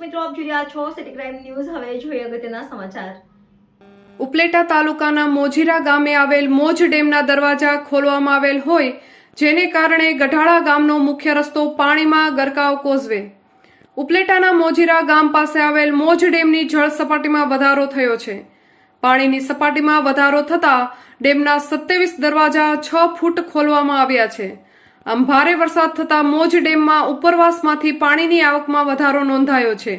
મિત્રો, આપ જોઈ રહ્યા છો સિટી ક્રાઇમ ન્યૂઝ હવે જોઈએ અગત્યના સમાચાર. ઉપલેટા તાલુકાના મોજીરા ગામે આવેલ મોજ ડેમના દરવાજા ખોલવામાં આવેલ હોય, જેને કારણે ગઢાળા ગામનો મુખ્ય રસ્તો પાણીમાં ગરકાવ કોઝવે. ઉપલેટાના મોજીરા ગામ પાસે આવેલ મોજ ડેમની જળ સપાટીમાં વધારો થયો છે. પાણીની સપાટીમાં વધારો થતા ડેમના સત્યાવીસ દરવાજા છ ફૂટ ખોલવામાં આવ્યા છે. આમ ભારે વરસાદ થતાં મોજ ડેમમાં ઉપરવાસમાંથી પાણીની આવકમાં વધારો નોંધાયો છે.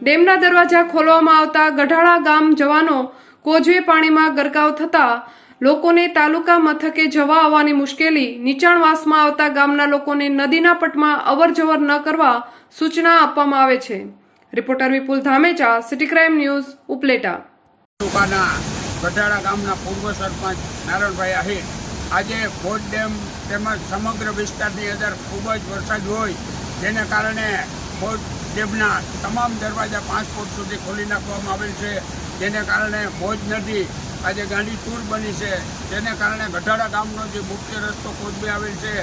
ડેમના દરવાજા ખોલવામાં આવતા ગઢાળા ગામ જવાનો કોજવે પાણીમાં ગરકાવ થતા લોકોને તાલુકા મથકે જવા આવવાની મુશ્કેલી, નીચાણવાસમાં આવતા ગામના લોકોને નદીના પટમાં અવરજવર ન કરવા સૂચના આપવામાં આવે છે. Reporter Vipul Dhamecha, city crime news, Upleta. Gadhala ગામના પૂર્વ સરપંચ નારાયણભાઈ આહિર આજે ફોજ ડેમ તેમજ સમગ્ર વિસ્તારની અંદર ખૂબ જ વરસાદ હોય, જેને કારણે ફોજ ડેમના તમામ દરવાજા પાંચ ફૂટ સુધી ખોલી નાખવામાં આવેલ છે. જેને કારણે ભોજ નદી આજે ગાંડી ટૂર બની છે. જેને કારણે ગઢાડા ગામનો જે મુખ્ય રસ્તો કોચબી આવેલ છે,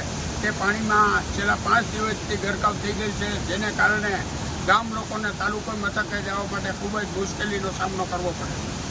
તે પાણીમાં છેલ્લા પાંચ દિવસથી ગરકાવ થઈ ગઈ છે. જેને કારણે ગામ લોકોને તાલુકા મથકે જવા માટે ખૂબ જ મુશ્કેલીનો સામનો કરવો પડે. છે